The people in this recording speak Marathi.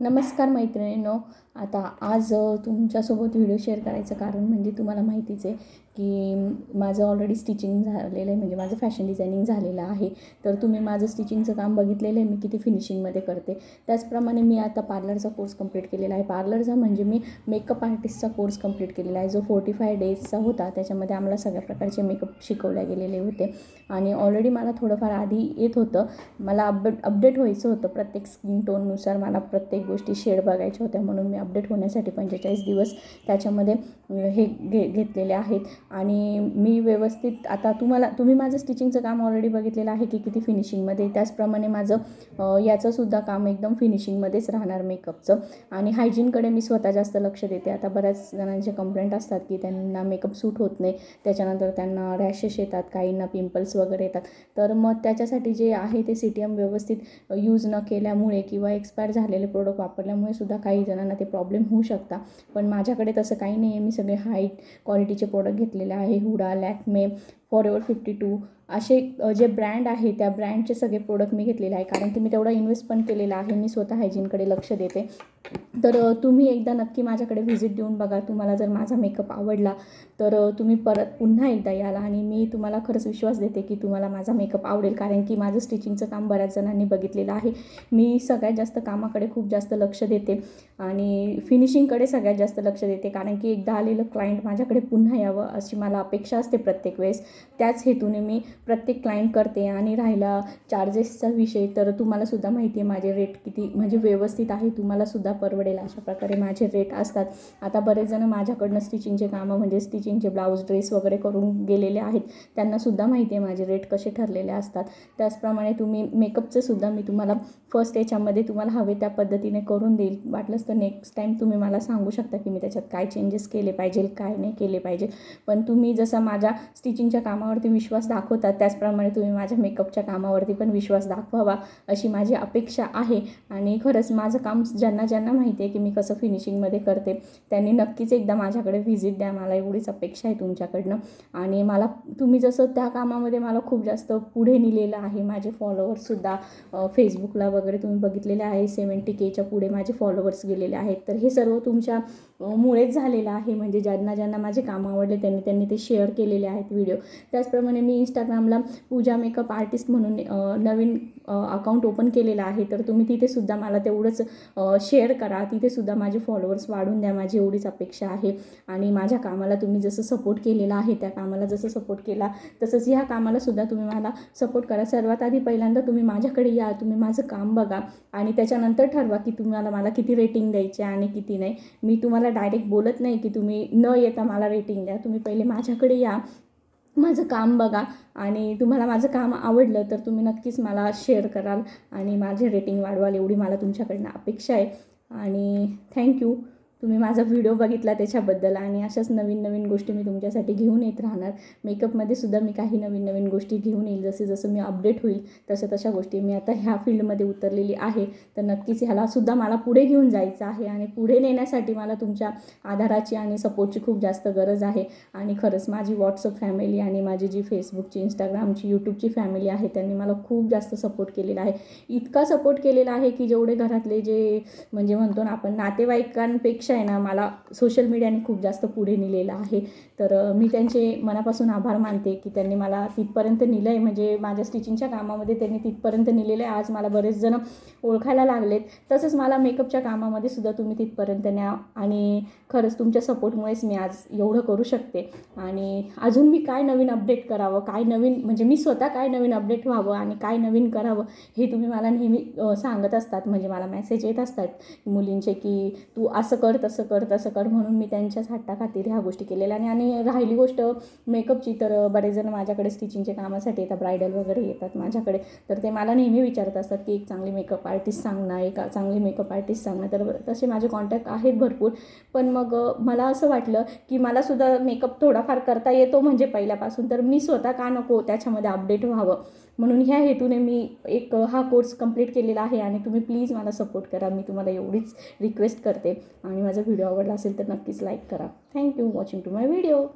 नमस्कार मैत्रिणींनो. आता आज तुमच्यासोबत व्हिडिओ शेअर करायचं कारण म्हणजे तुम्हाला माहितीच आहे की माझं ऑलरेडी स्टिचिंग झालेलं आहे म्हणजे माझं फॅशन डिझायनिंग झालेलं आहे. तर तुम्ही माझं स्टिचिंगचं काम बघितलेलं आहे मी किती फिनिशिंगमध्ये करते. त्याचप्रमाणे मी आता पार्लरचा कोर्स कंप्लीट केलेला आहे. पार्लरचा म्हणजे मी मेकअप आर्टिस्टचा कोर्स कंप्लीट केलेला आहे जो फोर्टी फाय डेजचा होता. त्याच्यामध्ये आम्हाला सगळ्या प्रकारचे मेकअप शिकवले गेलेले होते. आणि ऑलरेडी मला थोडंफार आधी येत होतं. मला अपडेट अपडेट व्हायचं होतं. प्रत्येक स्किन टोननुसार मला प्रत्येक गोष्टी शेड बघायच्या होत्या. म्हणून मी अपडेट होण्यासाठी पंचेचाळीस दिवस त्याच्यामध्ये हे घे घेतलेले आहेत. आणि मी व्यवस्थित आता तुम्हाला तुम्ही माझं स्टिचिंगचं काम ऑलरेडी बघितलेलं आहे की किती फिनिशिंगमध्ये त्याचप्रमाणे माझं याचंसुद्धा काम एकदम फिनिशिंगमध्येच राहणार मेकअपचं आणि हायजीनकडे मी स्वतः जास्त लक्ष देते. आता बऱ्याच जणांचे कंप्लेंट असतात की त्यांना मेकअप सूट होत नाही. त्याच्यानंतर त्यांना रॅशेस येतात काहींना पिंपल्स वगैरे येतात. तर मग त्याच्यासाठी जे आहे ते सी टी एम व्यवस्थित यूज न केल्यामुळे किंवा एक्सपायर झालेले प्रोडक्ट वापरल्यामुळे सुद्धा काही जणांना ते प्रॉब्लेम होऊ शकता पण माझ्याकडे तसं काही नाही आहे मी सगळे हाय क्वालिटीचे प्रोडक्ट घेतले घेतलेले आहे. Huda Lakme for ever fifty two असे जे ब्रँड आहे त्या ब्रँडचे सगळे प्रोडक्ट मी घेतलेले आहे. कारण की मी तेवढा इन्व्हेस्ट पण केलेला आहे. मी स्वतः हायजीनकडे लक्ष देते. तर तुम्ही एकदा नक्की माझ्याकडे व्हिजिट देऊन बघा. तुम्हाला जर माझा मेकअप आवडला तर तुम्ही परत पुन्हा एकदा याल आणि मी तुम्हाला खरंच विश्वास देते की तुम्हाला माझा मेकअप आवडेल. कारण की माझं स्टिचिंगचं काम बऱ्याच जणांनी बघितलेलं आहे. मी सगळ्यात जास्त कामाकडे खूप जास्त लक्ष देते आणि फिनिशिंगकडे सगळ्यात जास्त लक्ष देते. कारण की एकदा आलेलं क्लायंट माझ्याकडे पुन्हा यावं अशी मला अपेक्षा असते प्रत्येक वेळेस. त्याच हेतूने मी प्रत्येक क्लायंट करते आणि राहिला चार्जेसचा विषय तर तुम्हालासुद्धा माहिती आहे माझे रेट किती म्हणजे व्यवस्थित आहे तुम्हालासुद्धा परवडेल अशा प्रकारे माझे रेट असतात. आता बरेच जण माझ्याकडनं स्टिचिंगचे कामं म्हणजे स्टिचिंगचे ब्लाऊज ड्रेस वगैरे करून गेलेले आहेत. त्यांनासुद्धा माहिती आहे माझे रेट कसे ठरलेले असतात. त्याचप्रमाणे तुम्ही मेकअपचं सुद्धा मी तुम्हाला फर्स्ट याच्यामध्ये तुम्हाला हवे त्या पद्धतीने करून देईल. वाटलंच तर नेक्स्ट टाईम तुम्ही मला सांगू शकता की मी त्याच्यात काय चेंजेस केले पाहिजे काय नाही केले पाहिजे. पण तुम्ही जसा माझ्या स्टिचिंगच्या कामावरती विश्वास दाखवतात त्याचप्रमाणे तुम्ही माझ्या मेकअपच्या कामावरती पण विश्वास दाखवावा अशी माझी अपेक्षा आहे. आणि खरंच माझं काम ज्यांना ज्यांना माहिती आहे की मी कसं फिनिशिंगमध्ये करते त्यांनी नक्कीच एकदा माझ्याकडे व्हिजिट द्या मला एवढीच अपेक्षा आहे तुमच्याकडनं. आणि मला तुम्ही जसं त्या कामामध्ये मला खूप जास्त पुढे नेलेलं आहे माझे फॉलोअर्ससुद्धा फेसबुकला वगैरे तुम्ही बघितलेले आहे सेवन्टी केच्या पुढे माझे फॉलोअर्स गेलेले आहेत. तर हे सर्व तुमच्या मुळेच झालेलं आहे. म्हणजे ज्यांना ज्यांना माझे काम आवडले त्यांनी त्यांनी ते शेअर केलेले आहेत व्हिडिओ त्याचप्रमाणे मी इंस्टाग्रामला पूजा मेकअप आर्टिस्ट म्हणून नवीन अकाउंट ओपन केलेलं आहे. तर तुम्ही तिथेसुद्धा मला तेवढंच शेअर करा. तिथेसुद्धा माझे फॉलोअर्स वाढून द्या. माझी एवढीच अपेक्षा आहे. आणि माझ्या कामाला तुम्ही जसं सपोर्ट केलेला आहे त्या कामाला जसं सपोर्ट केला तसंच ह्या कामालासुद्धा तुम्ही मला सपोर्ट करा. सर्वात आधी पहिल्यांदा तुम्ही माझ्याकडे या. तुम्ही माझं काम बघा. आणि त्याच्यानंतर ठरवा की तुम्हाला मला किती रेटिंग द्यायची आहे आणि किती नाही. मी तुम्हाला डायरेक्ट बोलत नाही की तुम्ही न येता मला रेटिंग द्या. तुम्ही पहिले माझ्याकडे या. माझं काम बघा आणि तुम्हाला माझं काम आवडलं तर तुम्ही नक्कीच मला शेअर कराल आणि माझे रेटिंग वाढवाल एवढी मला तुमच्याकडनं अपेक्षा आहे. आणि थँक्यू तुम्ही माझा व्हिडिओ बघितला त्याच्याबद्दल आणि अशाच नवीन नवीन गोष्टी मी तुमच्यासाठी घेऊन येत राहणार. मेकअपमध्ये सुद्धा मी काही नवीन नवीन गोष्टी घेऊन येईल. जसे जसं मी अपडेट होईल तशा तशा गोष्टी मी आता ह्या फील्डमध्ये उतरलेली आहे. तर नक्कीच ह्यालासुद्धा मला पुढे घेऊन जायचं आहे आणि पुढे नेण्यासाठी मला तुमच्या आधाराची आणि सपोर्टची खूप जास्त गरज आहे. आणि खरंच माझी व्हॉट्सअप फॅमिली आणि माझी जी फेसबुकची इंस्टाग्रामची यूट्यूबची फॅमिली आहे त्यांनी मला खूप जास्त सपोर्ट केलेला आहे. इतका सपोर्ट केलेला आहे की जेवढे घरातले जे म्हणजे म्हणतो ना आपण नातेवाईकांपेक्षा आहे ना मला सोशल मीडियाने खूप जास्त पुढे नेलेलं आहे. तर मी त्यांचे मनापासून आभार मानते की त्यांनी मला तिथपर्यंत नेलं आहे म्हणजे माझ्या स्टिचिंगच्या कामामध्ये त्यांनी तिथपर्यंत नेलेलं आहे. आज मला बरेच जण ओळखायला लागलेत. तसंच मला मेकअपच्या कामामध्ये सुद्धा तुम्ही तिथपर्यंत न्या आणि खरंच तुमच्या सपोर्टमुळेच मी आज एवढं करू शकते. आणि अजून मी काय नवीन अपडेट करावं काय नवीन म्हणजे मी स्वतः काय नवीन अपडेट व्हावं आणि काय नवीन करावं हे तुम्ही मला नेहमी सांगत असतात. म्हणजे मला मेसेज येत असतात मुलींचे की तू असं कर तसं कर तसं कर म्हणून मी त्यांच्याच हट्टाखातीर ह्या गोष्टी केलेल्या. आणि आणि राहिली गोष्ट मेकअपची तर बरेच जण माझ्याकडे स्टिचिंगच्या कामासाठी येतात ब्रायडल वगैरे येतात माझ्याकडे. तर ते मला नेहमी विचारत असतात की एक चांगली मेकअप आर्टिस्ट सांग ना एक चांगली मेकअप आर्टिस्ट सांग ना. तर तसे माझे कॉन्टॅक्ट आहेत भरपूर. पण मग मला असं वाटलं की मलासुद्धा मेकअप थोडाफार करता येतो म्हणजे पहिल्यापासून. तर मी स्वतः का नको त्याच्यामध्ये अपडेट व्हावं? म्हणून ह्या हेतूने मी एक हा कोर्स कंप्लीट केलेला आहे. आणि तुम्ही प्लीज मला सपोर्ट करा. मी तुम्हाला एवढीच रिक्वेस्ट करते. आणि माझा व्हिडिओ आवडला असेल तर नक्कीच लाईक करा. Thank you watching to my video